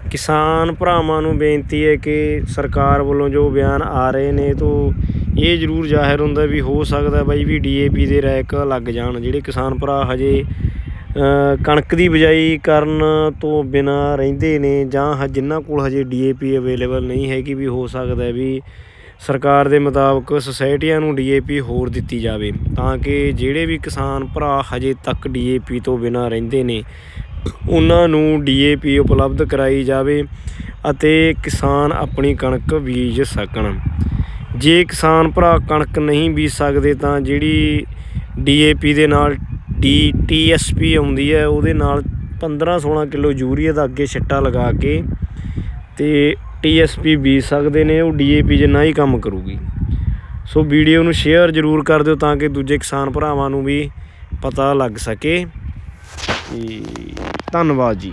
ਕਿਸਾਨ ਭਰਾਵਾਂ ਨੂੰ ਬੇਨਤੀ ਹੈ ਕਿ ਸਰਕਾਰ ਵੱਲੋਂ ਜੋ ਬਿਆਨ ਆ ਰਹੇ ਨੇ, ਤੋਂ ਇਹ ਜ਼ਰੂਰ ਜ਼ਾਹਿਰ ਹੁੰਦਾ ਵੀ ਹੋ ਸਕਦਾ ਬਾਈ ਵੀ ਡੀਏਪੀ ਦੇ ਰੈਕ ਲੱਗ ਜਾਣ। ਜਿਹੜੇ ਕਿਸਾਨ ਭਰਾ ਹਜੇ ਕਣਕ ਦੀ ਬਿਜਾਈ ਕਰਨ ਤੋਂ ਬਿਨਾਂ ਰਹਿੰਦੇ ਨੇ ਜਾਂ ਹ, ਜਿਨ੍ਹਾਂ ਕੋਲ ਹਜੇ ਡੀਏਪੀ ਅਵੇਲੇਬਲ ਨਹੀਂ ਹੈਗੀ ਵੀ ਹੋ ਸਕਦਾ ਵੀ ਸਰਕਾਰ ਦੇ ਮੁਤਾਬਕ ਸੁਸਾਇਟੀਆਂ ਨੂੰ ਡੀਏਪੀ ਹੋਰ ਦਿੱਤੀ ਜਾਵੇ। ਤਾਂ ਕਿ ਜਿਹੜੇ ਵੀ ਕਿਸਾਨ ਭਰਾ ਹਜੇ ਤੱਕ ਡੀਏਪੀ ਤੋਂ ਬਿਨਾਂ ਰਹਿੰਦੇ ਨੇ ਉਹਨਾਂ ਨੂੰ ਡੀਏਪੀ ਉਪਲਬਧ ਕਰਾਈ ਜਾਵੇ ਅਤੇ ਕਿਸਾਨ ਆਪਣੀ ਕਣਕ ਬੀਜ ਸਕਣ। ਜੇ ਕਿਸਾਨ ਭਰਾ ਕਣਕ ਨਹੀਂ ਬੀਜ ਸਕਦੇ ਤਾਂ ਜਿਹੜੀ ਡੀਏਪੀ ਦੇ ਨਾਲ ਡੀ ਟੀਐਸਪੀ ਆਉਂਦੀ ਹੈ, ਉਹਦੇ ਨਾਲ 15 16 ਕਿਲੋ ਯੂਰੀਆ ਦਾ ਅੱਗੇ ਛਿੱਟਾ ਲਗਾ ਕੇ ਤੇ ਟੀਐਸਪੀ ਬੀਜ ਸਕਦੇ ਨੇ, ਉਹ ਡੀਏਪੀ ਜਿੰਨਾ ਹੀ ਕੰਮ ਕਰੂਗੀ। ਸੋ ਵੀਡੀਓ ਨੂੰ ਸ਼ੇਅਰ ਜ਼ਰੂਰ ਕਰ ਦਿਓ ਤਾਂ ਕਿ ਦੂਜੇ ਕਿਸਾਨ ਭਰਾਵਾਂ ਨੂੰ ਵੀ ਪਤਾ ਲੱਗ ਸਕੇ। ਤੇ ਧੰਨਵਾਦ ਜੀ।